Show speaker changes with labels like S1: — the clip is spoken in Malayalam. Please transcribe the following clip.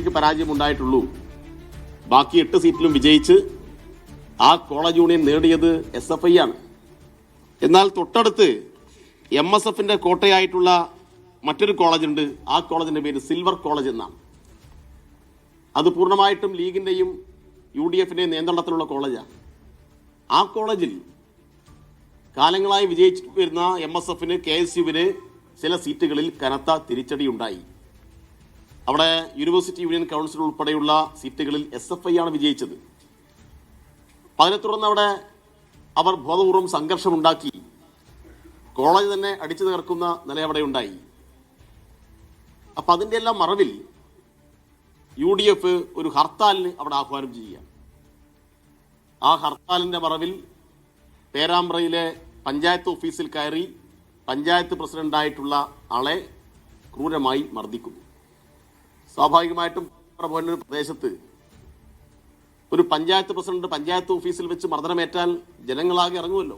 S1: ഐക്ക് പരാജയം ഉണ്ടായിട്ടുള്ളൂ ബാക്കി എട്ട് സീറ്റിലും വിജയിച്ച് ആ കോളേജ് യൂണിയൻ നേടിയത് എസ് എഫ് ഐ ആണ്. എന്നാൽ തൊട്ടടുത്ത് എം എസ് എഫിന്റെ കോട്ടയായിട്ടുള്ള മറ്റൊരു കോളേജുണ്ട്. ആ കോളേജിന്റെ പേര് സിൽവർ കോളേജ് എന്നാണ്. അത് പൂർണമായിട്ടും ലീഗിന്റെയും യു ഡി എഫിന്റെയും നിയന്ത്രണത്തിലുള്ള കോളേജാണ്. ആ കോളേജിൽ കാലങ്ങളായി വിജയിച്ചു വരുന്ന എം എസ് എഫിന് കെ എസ് യുവിന് ചില സീറ്റുകളിൽ കനത്ത തിരിച്ചടി ഉണ്ടായി അവിടെ യൂണിവേഴ്സിറ്റി യൂണിയൻ കൗൺസിൽ ഉൾപ്പെടെയുള്ള സീറ്റുകളിൽ എസ് എഫ് ഐ ആണ് വിജയിച്ചത്. അതിനെ തുടർന്ന് അവിടെ അവർ ബോധപൂർവം സംഘർഷമുണ്ടാക്കി. കോളേജ് തന്നെ അടിച്ചു തകർക്കുന്ന നില അവിടെ ഉണ്ടായി. അപ്പൊ അതിന്റെ എല്ലാം മറവിൽ യു ഡി എഫ് ഒരു ഹർത്താലിന് അവിടെ ആഹ്വാനം ചെയ്യുക ആ ഹർത്താലിന്റെ മറവിൽ പേരാമ്പ്രയിലെ പഞ്ചായത്ത് ഓഫീസിൽ കയറി പഞ്ചായത്ത് പ്രസിഡന്റായിട്ടുള്ള ആളെ ക്രൂരമായി മർദ്ദിക്കുന്നു. സ്വാഭാവികമായിട്ടും പോലൊരു പ്രദേശത്ത് ഒരു പഞ്ചായത്ത് പ്രസിഡന്റ് പഞ്ചായത്ത് ഓഫീസിൽ വെച്ച് മർദ്ദനമേറ്റാൽ ജനങ്ങളാകെ ഇറങ്ങുമല്ലോ.